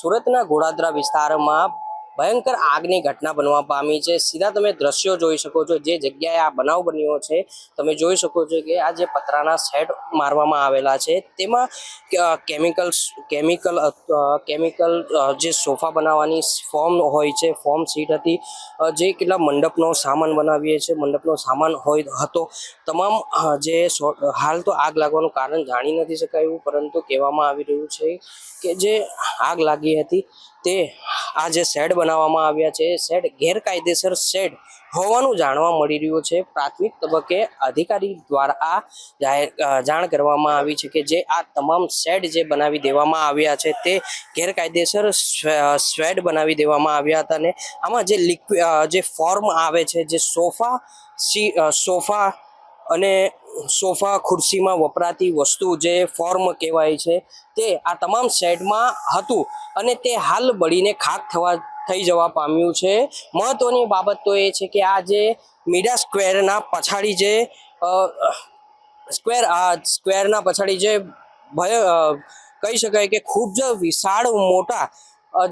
સુરતના ઘોડાદરા વિસ્તારમાં ભયંકર આગની ઘટના બનવા પામી છે. સીધા તમે દ્રશ્યો જોઈ શકો છો. જે જગ્યાએ આ બનાવ બન્યો છે, તમે જોઈ શકો છો કે આ જે પતરાના સેટ મારવામાં આવેલા છે, તેમાં કેમિકલ્સ, કેમિકલ કેમિકલ જે સોફા બનાવવાની ફોર્મ હોય છે, ફોર્મ સીટ હતી જે કેટલા મંડપનો સામાન બનાવીએ છીએ, મંડપનો સામાન હોય હતો. તમામ જે હાલ તો આગ લાગવાનું કારણ જાણી નથી શકાયું, પરંતુ કહેવામાં આવી રહ્યું છે કે જે આગ લાગી હતી તે આ જે શેડ બનાવવામાં આવ્યા છે શેડ ગેરકાયદેસર શેડ હોવાનું જાણવા મળી રહ્યું છે. પ્રાથમિક તબક્કે અધિકારી દ્વારા આ જાણ કરવામાં આવી છે કે જે આ તમામ શેડ જે બનાવી દેવામાં આવ્યા છે, તે ગેરકાયદેસર શેડ બનાવી દેવામાં આવ્યા હતા અને આમાં જે લિક્વિડ જે ફોર્મ આવે છે, જે સોફા સી સોફા અને સોફા, ખુરશીમાં વપરાતી વસ્તુ જે ફોર્મ કહેવાય છે, તે આ તમામ સેટમાં હતું અને તે હાલ બળીને ખાક થવા, થઈ જવા પામ્યું છે. મહત્વની બાબત તો એ છે કે આ જે મીડા સ્ક્વેરના પછાડી જે સ્ક્વેર આ સ્ક્વેરના પછાડી જે ભય કહી શકાય કે ખૂબ જ વિશાળ મોટા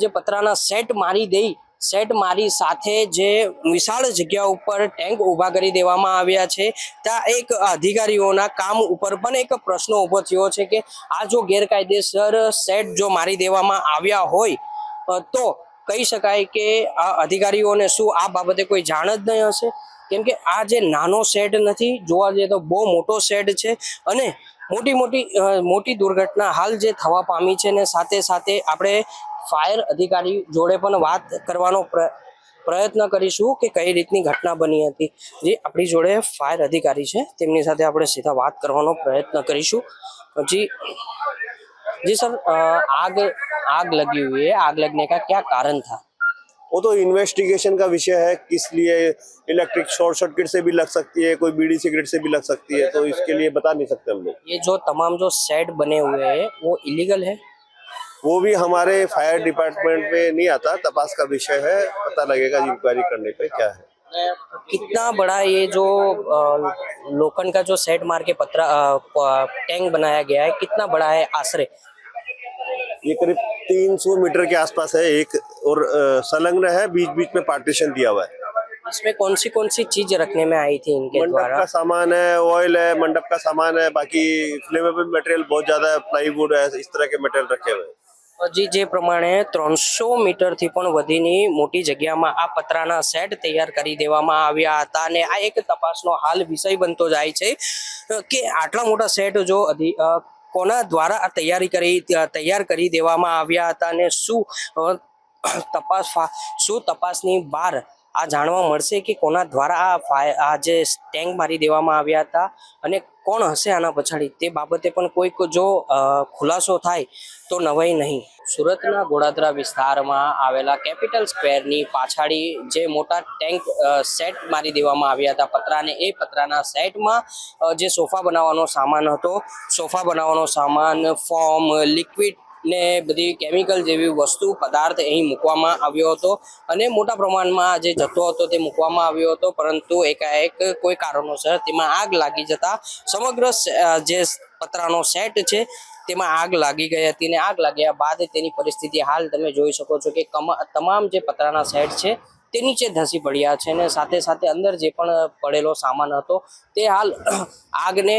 જે પતરાના સેટ મારી દઈ સેટ મારી સાથે જે વિશાળ જગ્યા ઉપર ટેન્ક ઊભા કરી દેવામાં આવ્યા છે. ત્યાં એક અધિકારીઓના કામ ઉપર પણ એક પ્રશ્ન ઊભો થયો છે કે આ જો ગેરકાયદેસર સેટ જો મારી દેવામાં આવ્યા હોય તો કહી શકાય કે આ અધિકારીઓને શું આ બાબતે કોઈ જાણ જ નહીં હશે? કેમ કે આ જે નાનો શેડ નથી, જોવા જઈએ તો બહુ મોટો શેડ છે અને મોટી મોટી મોટી દુર્ઘટના હાલ જે થવા પામી છે ને સાથે સાથે આપણે ફાયર અધિકારી જોડે પણ વાત કરવાનો પ્ર- પ્રયત્ન કરીશું કે કઈ રીતની ઘટના બની હતી જે આપણી જોડે ફાયર અધિકારી છે તેમની સાથે આપણે સીધા વાત કરવાનો પ્રયત્ન કરીશું જી जी सर अ, आग आग लगी हुई है आग लगने का क्या कारण था वो तो इन्वेस्टिगेशन का विषय है किस लिए इलेक्ट्रिक शॉर्ट सर्किट से भी लग सकती है कोई बीड़ी सिगरेट से भी लग सकती है तो इसके लिए बता नहीं सकते हम लोग ये जो तमाम जो सेट बने हुए हैं वो इलीगल है वो भी हमारे फायर डिपार्टमेंट में नहीं आता तपास का विषय है पता लगेगा इंक्वायरी करने पे क्या है। कितना बड़ा ये जो लोखंड का जो सेट मार के पत्रा टैंक बनाया गया है कितना बड़ा है आश्रय? ये करीब 300 मीटर के आसपास है एक और संलग्न है बीच बीच में पार्टीशन दिया हुआ है। इसमें कौन सी कौन सी चीज़ रखने में आई थी इनके मंडप का सामान है ऑयल है मंडप का सामान है बाकी फ्लेमेबल मटेरियल बहुत ज़्यादा है प्लाईवुड है इस तरह के मटेरियल रखे हुए हैं। હજી જે પ્રમાણે ત્રણસો મીટરથી પણ વધીની મોટી જગ્યામાં આ પતરાના સેટ તૈયાર કરી દેવામાં આવ્યા હતા અને આ એક તપાસનો હાલ વિષય બનતો જાય છે કે આટલા મોટા સેટ જો કોના દ્વારા આ તૈયારી કરી તૈયાર કરી દેવામાં આવ્યા હતા અને શું તપાસ શું તપાસની બહાર આ જાણવા મળશે કે કોના દ્વારા આ આ જે ટેન્ક મારી દેવામાં આવ્યા હતા અને કોણ હશે આના પછાડી? તે બાબતે પણ કોઈક જો ખુલાસો થાય તો નવાઈ નહીં. સુરતના ગોડાદરા વિસ્તારમાં આવેલા કેપિટલ સ્ક્વેરની પાછાડી જે મોટા ટેન્ક સેટ મારી દેવામાં આવ્યા હતા પતરાને એ પતરાના સેટમાં જે સોફા બનાવવાનો સામાન હતો, સોફા બનાવવાનો સામાન ફોર્મ લિક્વિડ ને બધી કેમિકલ જેવી વસ્તુ, પદાર્થ અહીં મૂકવામાં આવ્યો હતો. અને મોટા પ્રમાણમાં જે જથ્થો હતો તે મૂકવામાં આવ્યો હતો, પરંતુ એકાએક કોઈ કારણોસર તેમાં આગ લાગી જતા સમગ્ર જે પતરાનો સેટ છે તેમાં આગ લાગી ગઈ હતી અને આગ લાગ્યા બાદ તેની પરિસ્થિતિ હાલ તમે જોઈ શકો છો કે તમામ જે પતરાના સેટ છે તે નીચે ધસી પડ્યા છે અને સાથે સાથે અંદર જે પણ પડેલો સામાન હતો તે હાલ આગને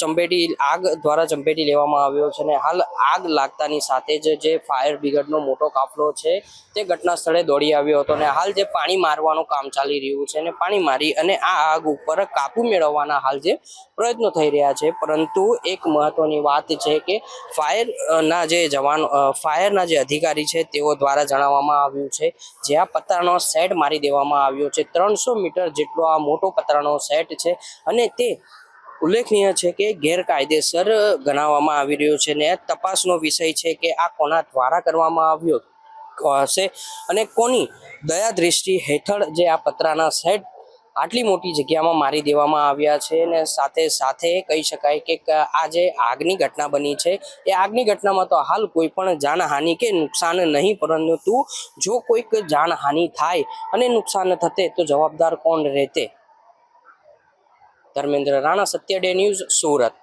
ચંપેટી આગ દ્વારા ચંપેટી લેવામાં આવ્યો છે અને હાલ આગ લાગતાની સાથે જ જે ફાયર બ્રિગેડનો મોટો કાફલો છે, તે ઘટના સ્થળે દોડી આવ્યો હતો અને હાલ જે પાણી મારવાનું કામ ચાલી રહ્યું છે અને પાણી મારી અને આ આગ ઉપર કાબુ મેળવવાના હાલ જે પ્રયત્નો થઈ રહ્યા છે. પરંતુ એક મહત્વની વાત છે કે ફાયરના જે જવાનો ફાયરના જે અધિકારી છે, તેઓ દ્વારા જણાવવામાં આવ્યું છે, જે આ પતરાનો સેટ મારી દેવામાં આવ્યો છે. ત્રણસો મીટર જેટલો આ મોટો પતરાનો સેટ છે અને તે ઉલ્લેખનીય છે કે ગેરકાયદેસર ગણાવવામાં આવી રહ્યો છે ને તપાસનો વિષય છે કે આ કોના દ્વારા કરવામાં આવ્યો હશે અને કોની દયા દ્રષ્ટિ હેઠળ જે આ પતરાના સેટ આટલી મોટી જગ્યામાં મારી દેવામાં આવ્યા છે અને સાથે સાથે કહી શકાય કે આ જે આગની ઘટના બની છે, એ આગની ઘટનામાં તો હાલ કોઈ પણ જાનહાનિ કે નુકસાન નહીં, પરંતુ જો કોઈક જાનહાનિ થાય અને નુકસાન થતે તો જવાબદાર કોણ રહેતે? Dharmendra Rana Satya day news Surat.